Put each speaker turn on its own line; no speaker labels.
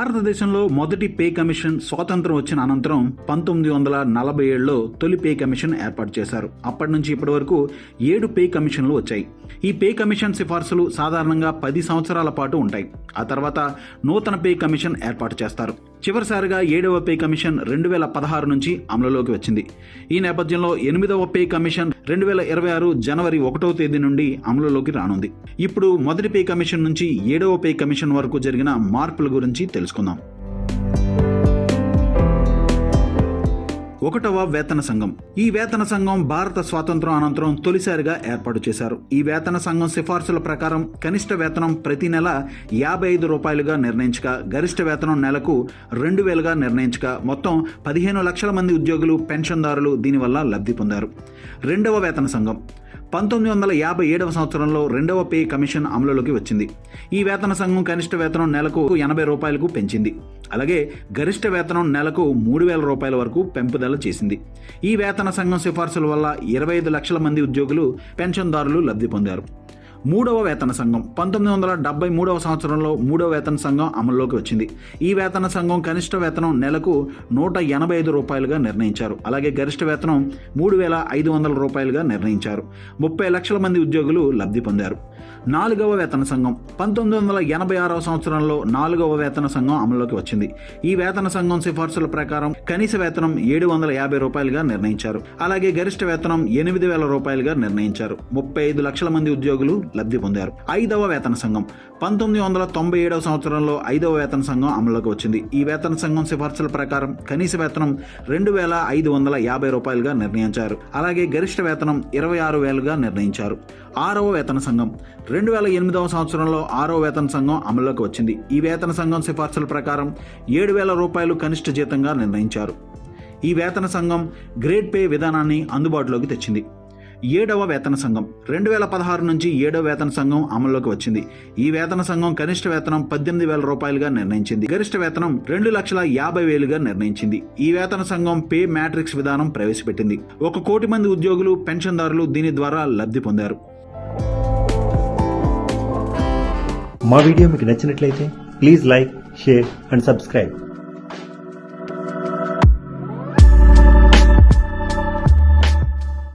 భారతదేశంలో మొదటి pay commission స్వాతంత్రం వచ్చిన అనంతరం పంతొమ్మిది వందల నలభై ఏడులో తొలి పే కమిషన్ ఏర్పాటు చేశారు. అప్పటి నుంచి ఇప్పటి వరకు ఏడు పే కమిషన్లు వచ్చాయి. ఈ పే కమిషన్ సిఫార్సులు సాధారణంగా పది సంవత్సరాల పాటు ఉంటాయి. ఆ తర్వాత నూతన పే కమిషన్ ఏర్పాటు చేస్తారు. చివరిసారిగా ఏడవ పే కమిషన్ రెండు వేల పదహారు నుంచి అమలులోకి వచ్చింది. ఈ నేపథ్యంలో ఎనిమిదవ పే కమిషన్ రెండు వేల ఇరవై ఆరు జనవరి ఒకటో తేదీ నుండి అమలులోకి రానుంది. ఇప్పుడు మొదటి పే కమిషన్ నుంచి ఏడవ పే కమిషన్ వరకు జరిగిన మార్పుల గురించి తెలుసుకుందాం. ఒకటవ వేతన సంఘం. ఈ వేతన సంఘం భారత స్వాతంత్రం అనంతరం తొలిసారిగా ఏర్పాటు చేశారు. ఈ వేతన సంఘం సిఫార్సుల ప్రకారం కనిష్ట వేతనం ప్రతి నెల యాభై ఐదు రూపాయలుగా నిర్ణయించగా గరిష్ట వేతనం నెలకు రెండు వేలుగా నిర్ణయించగా మొత్తం పదిహేను లక్షల మంది ఉద్యోగులు పెన్షన్దారులు దీనివల్ల లబ్ధి పొందారు. రెండవ వేతన సంఘం. పంతొమ్మిది వందల యాభై ఏడవ సంవత్సరంలో రెండవ పే కమిషన్ అమలులోకి వచ్చింది. ఈ వేతన సంఘం కనిష్ట వేతనం నెలకు ఎనభై రూపాయలకు పెంచింది. అలాగే గరిష్ట వేతనం నెలకు మూడు వేల రూపాయల వరకు పెంపుదల చేసింది. ఈ వేతన సంఘం సిఫార్సుల వల్ల ఇరవై ఐదు లక్షల మంది ఉద్యోగులు పెన్షన్దారులు లబ్ధి పొందారు. మూడవ వేతన సంఘం. పంతొమ్మిది వందల డెబ్బై మూడవ సంవత్సరంలో మూడవ వేతన సంఘం అమల్లోకి వచ్చింది. ఈ వేతన సంఘం కనిష్ట వేతనం నెలకు నూట ఎనభై ఐదు రూపాయలుగా నిర్ణయించారు. అలాగే గరిష్ట వేతనం మూడు వేల ఐదు వందల రూపాయలుగా నిర్ణయించారు. ముప్పై లక్షల మంది ఉద్యోగులు లబ్ధి పొందారు. నాలుగవ వేతన సంఘం. పంతొమ్మిది వందల ఎనభై ఆరవ సంవత్సరంలో నాలుగవ వేతన సంఘం అమల్లోకి వచ్చింది. ఈ వేతన సంఘం సిఫార్సుల ప్రకారం కనీస వేతనం ఏడు వందల యాభై రూపాయలుగా నిర్ణయించారు. అలాగే గరిష్ట వేతనం ఎనిమిది వేల రూపాయలుగా నిర్ణయించారు. ముప్పై ఐదు లక్షల మంది ఉద్యోగులు లబ్ధి పొందారు. ఐదవ వేతన సంఘం. పంతొమ్మిది వందల తొంభై ఏడవ సంవత్సరంలో ఐదవ వేతన సంఘం అమల్లోకి వచ్చింది. ఈ వేతన సంఘం సిఫార్సుల ప్రకారం కనీస వేతనం రెండు వేల ఐదు వందల యాభై రూపాయలుగా నిర్ణయించారు. అలాగే గరిష్ట వేతనం ఇరవై ఆరు వేలుగా నిర్ణయించారు. ఆరవ వేతన సంఘం. రెండు వేల ఎనిమిదవ సంవత్సరంలో ఆరవ వేతన సంఘం అమల్లోకి వచ్చింది. ఈ వేతన సంఘం సిఫార్సుల ప్రకారం ఏడు వేల రూపాయలు కనిష్ట జీతంగా నిర్ణయించారు. ఈ వేతన సంఘం గ్రేడ్ పే విధానాన్ని అందుబాటులోకి తెచ్చింది. ఏడవ వేతన సంఘం. రెండు వేల పదహారు నుంచి ఏడవ వేతన సంఘం అమల్లోకి వచ్చింది. ఈ వేతన సంఘం కనిష్ట వేతనం పద్దెనిమిది వేల రూపాయలుగా నిర్ణయించింది. గరిష్ట వేతనం రెండు లక్షల యాభై వేలుగా నిర్ణయించింది. ఈ వేతన సంఘం పే మ్యాట్రిక్స్ విధానం ప్రవేశపెట్టింది. ఒక కోటి మంది ఉద్యోగులు పెన్షన్దారులు దీని ద్వారా లబ్ధి పొందారు.
మా వీడియో మీకు నచ్చినట్లయితే please like share and subscribe.